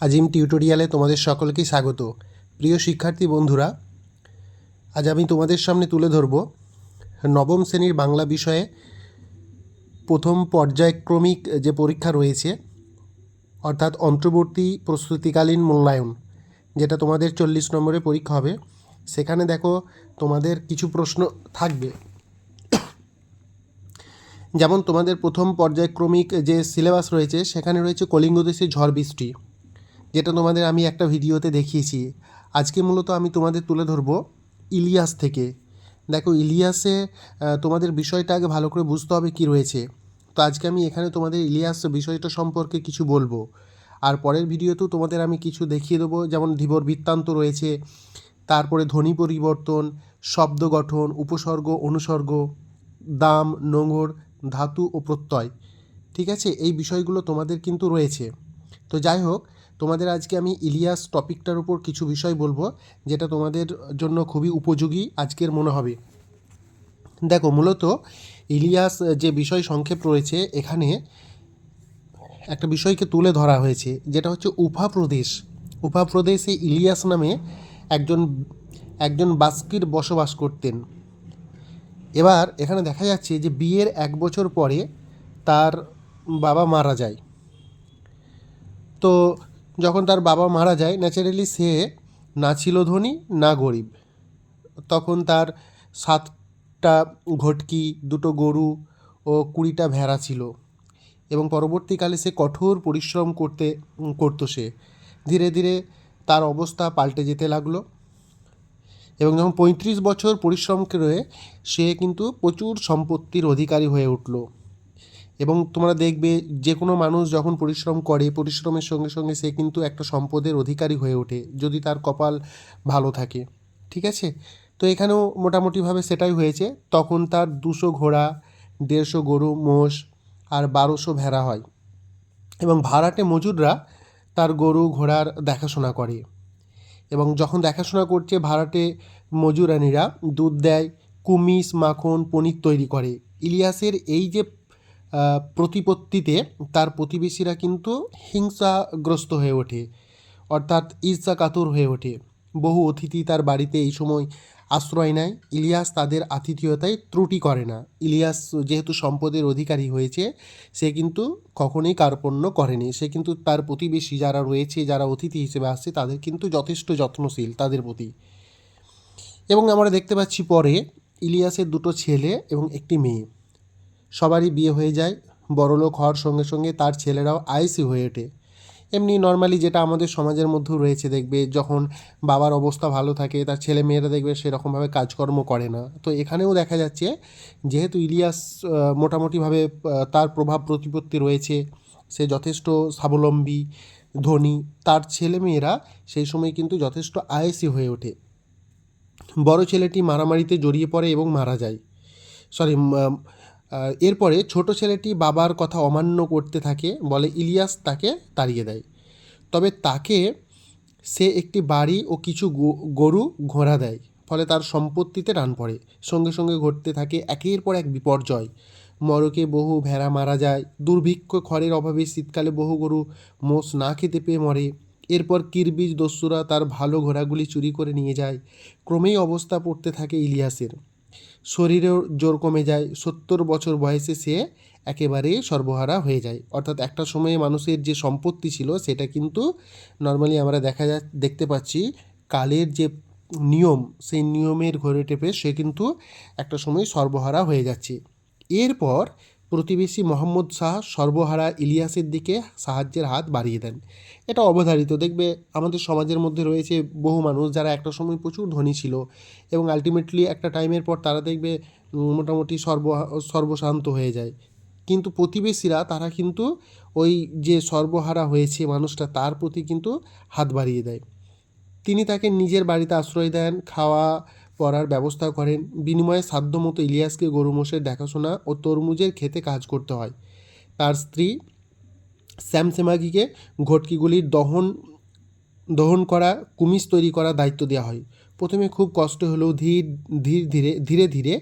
আজিম টিউটোরিয়ালে তোমাদের সকলকে স্বাগত। প্রিয় শিক্ষার্থী বন্ধুরা, আজ আমি তোমাদের সামনে তুলে ধরব নবম শ্রেণির বাংলা বিষয়ে প্রথম পর্যায়ক্রমিক যে পরীক্ষা রয়েছে, অর্থাৎ অন্তর্বর্তী প্রস্তুতিকালীন মূল্যায়ন, যেটা তোমাদের চল্লিশ নম্বরে পরীক্ষা হবে। সেখানে দেখো তোমাদের কিছু প্রশ্ন থাকবে। যেমন তোমাদের প্রথম পর্যায়ক্রমিক যে সিলেবাস রয়েছে, সেখানে রয়েছে কলিঙ্গ দেশের ঝড় বৃষ্টি। যেটা তোমাদের আমি একটা ভিডিওতে দেখিয়েছি। আজকে মূলত আমি তোমাদের তুলে ধরবো ইলিয়াস থেকে। দেখো, ইলিয়াসে তোমাদের বিষয়টা আগে ভালো করে বুঝতে হবে কি রয়েছে। তো আজকে আমি এখানে তোমাদের ইলিয়াস বিষয়টা সম্পর্কে কিছু বলব। আর পরের ভিডিওতেও তোমাদের আমি কিছু দেখিয়ে দেবো। যেমন ধীবর বৃত্তান্ত রয়েছে, তারপরে ধ্বনি পরিবর্তন, শব্দ গঠন, উপসর্গ, অনুসর্গ, দাম, নোঙর, ধাতু ও প্রত্যয়। ঠিক আছে? এই বিষয়গুলো তোমাদের কিন্তু রয়েছে। তো যাই হোক তোমাদের আজকে আমি ইলিয়াস টপিকটার উপর কিছু বিষয় বলব, যেটা তোমাদের জন্য খুবই উপযোগী আজকের মনে হবে। দেখো, মূলত ইলিয়াস যে বিষয় সংক্ষেপ রয়েছে, এখানে একটা বিষয়কে তুলে ধরা হয়েছে, যেটা হচ্ছে উফা প্রদেশ। উফা প্রদেশে ইলিয়াস নামে একজন একজন বাস্কির বসবাস করতেন। এবার এখানে দেখা যাচ্ছে যে বিয়ের এক বছর পরে তার বাবা মারা যায়। তো যখন তার বাবা মারা যায় ন্যাচারালি সে না ছিল ধনী, না গরিব। তখন তার সাতটা ঘটকি, দুটো গরু ও কুড়িটা ভেড়া ছিল এবং পরবর্তীকালে সে কঠোর পরিশ্রম করতে, করতো সে। ধীরে ধীরে তার অবস্থা পাল্টে যেতে লাগল এবং যখন পঁয়ত্রিশ বছর পরিশ্রম করে সে কিন্তু প্রচুর সম্পত্তির অধিকারী হয়ে উঠল। এবং তোমরা দেখবে যে কোনো মানুষ যখন পরিশ্রম করে, পরিশ্রমের সঙ্গে সঙ্গে সে কিন্তু একটা সম্পদের অধিকারী হয়ে ওঠে যদি তার কপাল ভালো থাকে। ঠিক আছে? তো এখানেও মোটামুটিভাবে সেটাই হয়েছে। তখন তার দুশো ঘোড়া, দেড়শো গরু, মোষ আর বারোশো ভেড়া হয়। এবং ভাড়াটে মজুররা তার গরু, ঘোড়ার দেখাশোনা করে। এবং যখন দেখাশোনা করছে ভাড়াটে মজুরানিরা, দুধ দেয়, কুমিস, মাখন, পনির তৈরি করে। ইলিয়াসের এই যে প্রতিপত্তিতে তার প্রতিবেশীরা কিন্তু হিংসাগ্রস্ত হয়ে ওঠে, অর্থাৎ ঈর্ষা কাতর হয়ে ওঠে। বহু অতিথি তার বাড়িতে এই সময় আশ্রয় নেয়। ইলিয়াস তাদের আতিথেয়তায় ত্রুটি করে না। ইলিয়াস যেহেতু সম্পদের অধিকারী হয়েছে, সে কিন্তু কখনোই কার্পণ্য করেনি। সে কিন্তু তার প্রতিবেশী যারা রয়েছে, যারা অতিথি হিসেবে আসছে, তাদের কিন্তু যথেষ্ট যত্নশীল তাদের প্রতি। এবং আমরা দেখতে পাচ্ছি পরে ইলিয়াসের দুটো ছেলে এবং একটি মেয়ে। সবারই বিয়ে হয়ে যায়, বড়লোক হওয়ার সঙ্গে সঙ্গে তার ছেলেরাও আইসি হয়ে ওঠে। এমনি নর্মালি যেটা আমাদের সমাজের মধ্যেও রয়েছে দেখবে, যখন বাবার অবস্থা ভালো থাকে, তার ছেলে মেয়েরা দেখবে সেরকমভাবে কাজকর্ম করে না। তো এখানেও দেখা যাচ্ছে, যেহেতু ইলিয়াস মোটামুটিভাবে তার প্রভাব প্রতিপত্তি রয়েছে, সে যথেষ্ট স্বাবলম্বী, ধনী, তার ছেলে মেয়েরা সেই সময় কিন্তু যথেষ্ট আয়েসি হয়ে ওঠে। বড় ছেলেটি মারামারিতে জড়িয়ে পড়ে এবং মারা যায়। সরি এরপরে ছোট ছেলেটি বাবার কথা অমান্য করতে থাকে বলে ইলিয়াস তাকে তাড়িয়ে দেয়। তবে তাকে সে একটি বাড়ি ও কিছু গরু ঘোড়া দেয়, ফলে তার সম্পত্তিতে টান পড়ে। সঙ্গে সঙ্গে ঘটতে থাকে একের পর এক বিপর্যয়। মরকে বহু ভেড়া মারা যায়, দুর্ভিক্ষ খড়ের অভাবে শীতকালে বহু গরু মোষ না খেতে পেয়ে মরে। এরপর কিরবিজ দস্যুরা তার ভালো ঘোড়াগুলি চুরি করে নিয়ে যায়। ক্রমেই অবস্থা পড়তে থাকে ইলিয়াসের। শরীরেও জোর কমে যায়, সত্তর বছর বয়সে সে একেবারে সর্বহারা হয়ে যায়। অর্থাৎ একটা সময়ে মানুষের যে সম্পত্তি ছিল, সেটা কিন্তু নর্মালি আমরা দেখা যা, দেখতে পাচ্ছি, কালের যে নিয়ম, সেই নিয়মের ঘরে টেপে সে কিন্তু একটা সময় সর্বহারা হয়ে যাচ্ছে। এরপর প্রতিবেশী মোহাম্মদ শাহ সর্বহারা ইলিয়াসের দিকে সাহায্যের হাত বাড়িয়ে দেন। এটা অবধারিত। দেখবে আমাদের সমাজের মধ্যে রয়েছে বহু মানুষ যারা একটা সময় প্রচুর ধনী ছিল এবং আলটিমেটলি একটা টাইমের পর তারা দেখবে মোটামুটি সর্ব, সর্বশান্ত হয়ে যায়। কিন্তু প্রতিবেশীরা, তারা কিন্তু ওই যে সর্বহারা হয়েছে মানুষটা, তার প্রতি কিন্তু হাত বাড়িয়ে দেয়। তিনি তাকে নিজের বাড়িতে আশ্রয় দেন, খাওয়া পড়ার ব্যবস্থা করেন। বিনিময়ে সাধ্যমতো ইলিয়াসকে গরু মোষের দেখাশোনা ও তরমুজের খেতে কাজ করতে হয়। তার স্ত্রী স্যামসেমাগিকে ঘটকিগুলির দহন দহন করা কুমিজ তৈরি করার দায়িত্ব দেওয়া হয়। প্রথমে খুব কষ্ট হলেও ধীর ধীর, ধীরে ধীরে ধীরে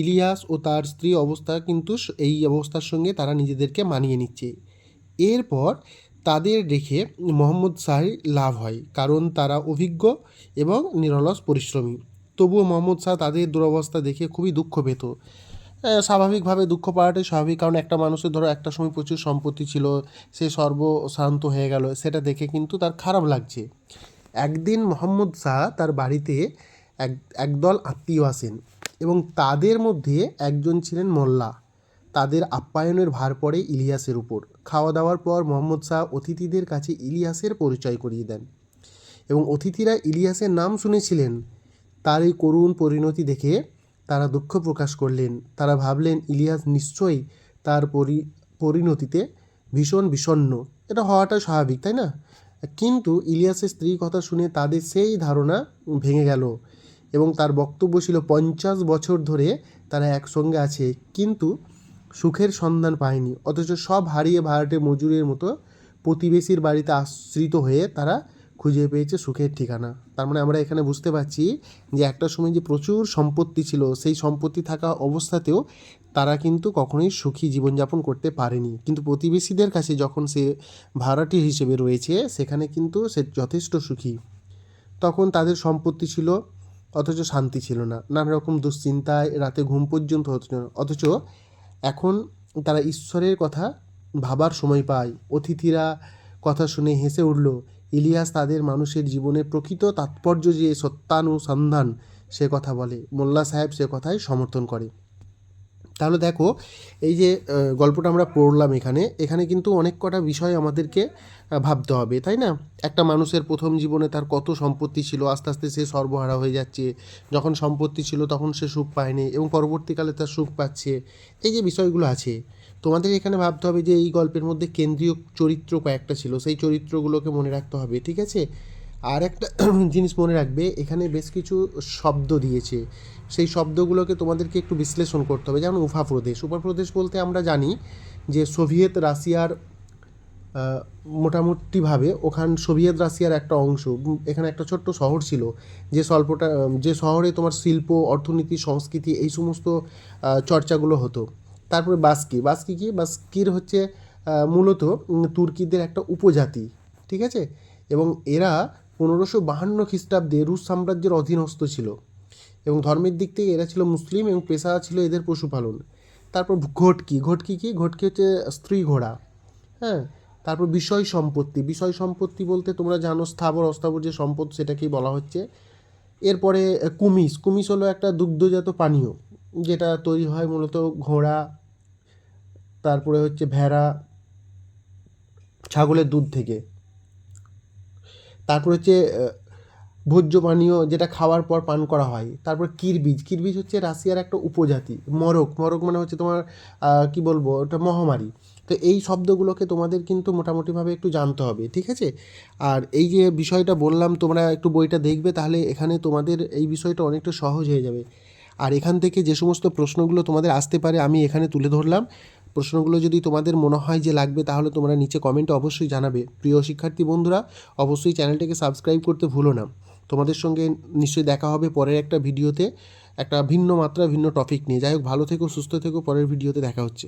ইলিয়াস ও তার স্ত্রী অবস্থা কিন্তু এই অবস্থার সঙ্গে তারা নিজেদেরকে মানিয়ে নিচ্ছে। এরপর তাদের রেখে মোহাম্মদ শাহের লাভ হয়, কারণ তারা অভিজ্ঞ এবং নিরলস পরিশ্রমী। তবুও মোহাম্মদ শাহ তাদের দুরবস্থা দেখে খুবই দুঃখ পেত। স্বাভাবিকভাবে দুঃখ পাওয়াটাই স্বাভাবিক, কারণ একটা মানুষের ধরো একটা সময় প্রচুর সম্পত্তি ছিল, সে সর্বশান্ত হয়ে গেল, সেটা দেখে কিন্তু তার খারাপ লাগছে। একদিন মোহাম্মদ শাহ তার বাড়িতে এক, একদল আত্মীয় আসেন এবং তাদের মধ্যে একজন ছিলেন মোল্লা। তাদের আপ্যায়নের ভার পড়ে ইলিয়াসের উপর। খাওয়া দাওয়ার পর মোহাম্মদ শাহ অতিথিদের কাছে ইলিয়াসের পরিচয় করিয়ে দেন এবং অতিথিরা ইলিয়াসের নাম শুনেছিলেন। তার এই করুণ পরিণতি দেখে তারা দুঃখ প্রকাশ করলেন। তারা ভাবলেন, ইলিয়াস নিশ্চয়ই তার পরি, পরিণতিতে ভীষণ বিষণ্ণ। এটা হওয়াটা স্বাভাবিক, তাই না? কিন্তু ইলিয়াসের স্ত্রী কথা শুনে তাদের সেই ধারণা ভেঙে গেল এবং তার বক্তব্য ছিল, পঞ্চাশ বছর ধরে তারা একসঙ্গে আছে, কিন্তু সুখের সন্ধান পায়নি। অথচ সব হারিয়ে ভাড়াটে মজুরের মতো প্রতিবেশীর বাড়িতে আশ্রিত হয়ে তারা খুঁজে পেয়েছে সুখের ঠিকানা। তার মানে আমরা এখানে বুঝতে পারছি যে একটা সময় যে প্রচুর সম্পত্তি ছিল, সেই সম্পত্তি থাকা অবস্থাতেও তারা কিন্তু কখনোই সুখী জীবনযাপন করতে পারেনি। কিন্তু প্রতিবেশীদের কাছে যখন সে ভাড়াটি হিসেবে রয়েছে, সেখানে কিন্তু সে যথেষ্ট সুখী। তখন তাদের সম্পত্তি ছিল, অথচ শান্তি ছিল না। নানা রকম দুশ্চিন্তায় রাতে ঘুম পর্যন্ত হতো না। অথচ এখন তারা ঈশ্বরের কথা ভাবার সময় পায়। অতিথিরা কথা শুনে হেসে উঠল ইলিয়াস তাদের মানুষের জীবনে প্রকৃত তাৎপর্য যে সত্যানুসন্ধান সে কথা বলে। মোল্লা সাহেব সে কথাই সমর্থন করে। তাহলে দেখো, এই যে গল্পটা আমরা পড়লাম এখানে এখানে কিন্তু অনেক কটা বিষয় আমাদেরকে ভাবতে হবে, তাই না? একটা মানুষের প্রথম জীবনে তার কত সম্পত্তি ছিল, আস্তে আস্তে সে সর্বহারা হয়ে যাচ্ছে, যখন সম্পত্তি ছিল তখন সে সুখ পায়নি এবং পরবর্তীকালে তার সুখ পাচ্ছে, এই যে বিষয়গুলো আছে তোমাদের এখানে ভাবতে হবে যে এই গল্পের মধ্যে কেন্দ্রীয় চরিত্র কয়েকটা ছিল। সেই চরিত্রগুলোকে মনে রাখতে হবে, ঠিক আছে? আর একটা জিনিস মনে রাখবে, এখানে বেশ কিছু শব্দ দিয়েছে। সেই শব্দগুলোকে তোমাদেরকে একটু বিশ্লেষণ করতে হবে। যেমন উফা প্রদেশ। উফা প্রদেশ বলতে আমরা জানি যে সোভিয়েত রাশিয়ার মোটামুটিভাবে ওখান সোভিয়েত রাশিয়ার একটা অংশ এখানে একটা ছোট্ট শহর ছিল। যে স্বল্পটা, যে শহরে তোমার শিল্প, অর্থনীতি, সংস্কৃতি এই সমস্ত চর্চাগুলো হতো। তারপরে বাস্কি। বাস্কি কি? বাস্কির হচ্ছে মূলত তুর্কিদের একটা উপজাতি, ঠিক আছে? এবং এরা পনেরোশো বাহান্ন খ্রিস্টাব্দে রুশ সাম্রাজ্যের অধীনস্থ ছিল। এবং ধর্মের দিক থেকে এরা ছিল মুসলিম এবং পেশা ছিল এদের পশুপালন। তারপর ঘটকি। ঘটকি কি? ঘটকি হচ্ছে স্ত্রী ঘোড়া হ্যাঁ? তারপর বিষয় সম্পত্তি। বিষয় সম্পত্তি বলতে তোমরা জানো, স্থাবর, অস্থাবর যে সম্পদ সেটাকেই বলা হচ্ছে। এরপরে কুমিস। কুমিস হলো একটা দুগ্ধজাত পানীয়, যেটা তৈরি হয় মূলত ঘোড়া তারপরে হচ্ছে ভেড়া, ছাগলের দুধ থেকে। তারপর হচ্ছে ভোজ্য পানীয় যেটা খাওয়ার পর পান করা হয়। তারপর কিরবিজ। কিরবিজ হচ্ছে রাশিয়ার একটা উপজাতি, মরক। মরক মানে হচ্ছে তোমার কি বলব, ওটা মহামারী। তো এই শব্দগুলোকে তোমাদের কিন্তু মোটামুটিভাবে একটু জানতে হবে, ঠিক আছে? আর এই যে বিষয়টা বললাম, তোমরা একটু বইটা দেখবে, তাহলে এখানে তোমাদের এই বিষয়টা অনেকটা সহজ হয়ে যাবে। আর এখান থেকে যে সমস্ত প্রশ্নগুলো তোমাদের আসতে পারে, আমি এখানে তুলে ধরলাম। প্রশ্নগুলো যদি তোমাদের মনে হয় যে লাগবে, তাহলে তোমরা নিচে কমেন্টে অবশ্যই জানাবে। প্রিয় শিক্ষার্থী বন্ধুরা, অবশ্যই চ্যানেলটাকে সাবস্ক্রাইব করতে ভুলো না। তোমাদের সঙ্গে নিশ্চয়ই দেখা হবে পরের একটা ভিডিওতে একটা ভিন্ন মাত্রা, ভিন্ন টপিক নিয়ে। যাই হোক, ভালো থেকো, সুস্থ থেকো, পরের ভিডিওতে দেখা হচ্ছে।